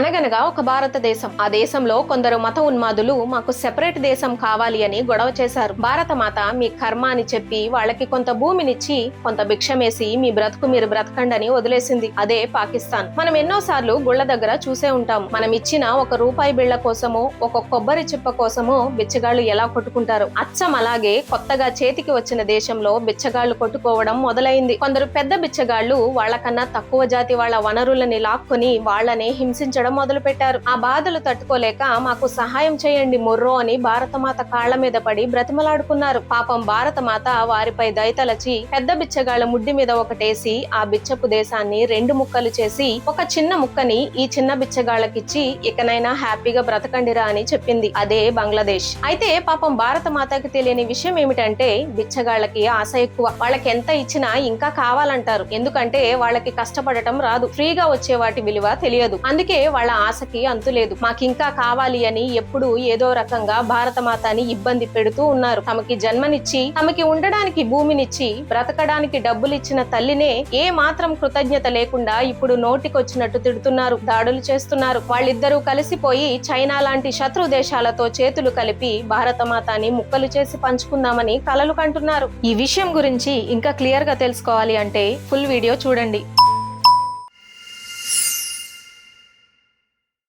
అనగనగా ఒక భారతదేశం. ఆ దేశంలో కొందరు మత ఉన్మాదులు మాకు సెపరేట్ దేశం కావాలి అని గొడవ చేశారు. భారత మాత మీ కర్మ అని చెప్పి వాళ్ళకి కొంత భూమినిచ్చి కొంత భిక్షమేసి మీ బ్రతుకు మీరు బ్రతకండి అని వదిలేసింది. అదే పాకిస్తాన్. మనం ఎన్నోసార్లు గుళ్ళ దగ్గర చూసే ఉంటాం. మనం ఇచ్చిన ఒక రూపాయి బిళ్ళ కోసమో ఒక కొబ్బరి చిప్ప కోసమో బిచ్చగాళ్ళు ఎలా కొట్టుకుంటారు? అచ్చం అలాగే కొత్తగా చేతికి వచ్చిన దేశంలో బిచ్చగాళ్ళు కొట్టుకోవడం మొదలైంది. కొందరు పెద్ద బిచ్చగాళ్ళు వాళ్ళకన్నా తక్కువ జాతి వాళ్ళ వనరులని లాక్కొని వాళ్ళనే హింసించడం మొదలు పెట్టారు ఆ బాధలు తట్టుకోలేక మాకు సహాయం చేయండి మొర్రో అని భారతమాత కాళ్ళ మీద పడి బ్రతిమలాడుకున్నారు. పాపం భారతమాత వారిపై దయతలచి పెద్ద బిచ్చగాళ్ళ ముడ్డి మీద ఒకటేసి ఆ బిచ్చపు దేశాన్ని రెండు ముక్కలు చేసి ఒక చిన్న ముక్కని ఈ చిన్న బిచ్చగాళ్ళకిచ్చి ఇకనైనా హ్యాపీగా బ్రతకండిరా అని చెప్పింది. అదే బంగ్లాదేశ్. అయితే పాపం భారత మాతకి తెలియని విషయం ఏమిటంటే బిచ్చగాళ్ళకి ఆశ ఎక్కువ. వాళ్ళకి ఎంత ఇచ్చినా ఇంకా కావాలంటారు. ఎందుకంటే వాళ్ళకి కష్టపడటం రాదు. ఫ్రీగా వచ్చే వాటి విలువ తెలియదు. అందుకే వాళ్ళ ఆశకి అంతులేదు మాకింకా కావాలి అని ఎప్పుడు ఏదో రకంగా భారత మాతని ఇబ్బంది పెడుతూ ఉన్నారు. తమకి జన్మనిచ్చి తమకి ఉండడానికి భూమినిచ్చి బ్రతకడానికి డబ్బులిచ్చిన తల్లినే ఏ మాత్రం కృతజ్ఞత లేకుండా ఇప్పుడు నోటికొచ్చినట్టు తిడుతున్నారు దాడులు చేస్తున్నారు. వాళ్ళిద్దరూ కలిసిపోయి చైనా లాంటి శత్రు దేశాలతో చేతులు కలిపి భారతమాతని ముక్కలు చేసి పంచుకుందామని కలలు కంటున్నారు. ఈ విషయం గురించి ఇంకా క్లియర్గా తెలుసుకోవాలి అంటే ఫుల్ వీడియో చూడండి.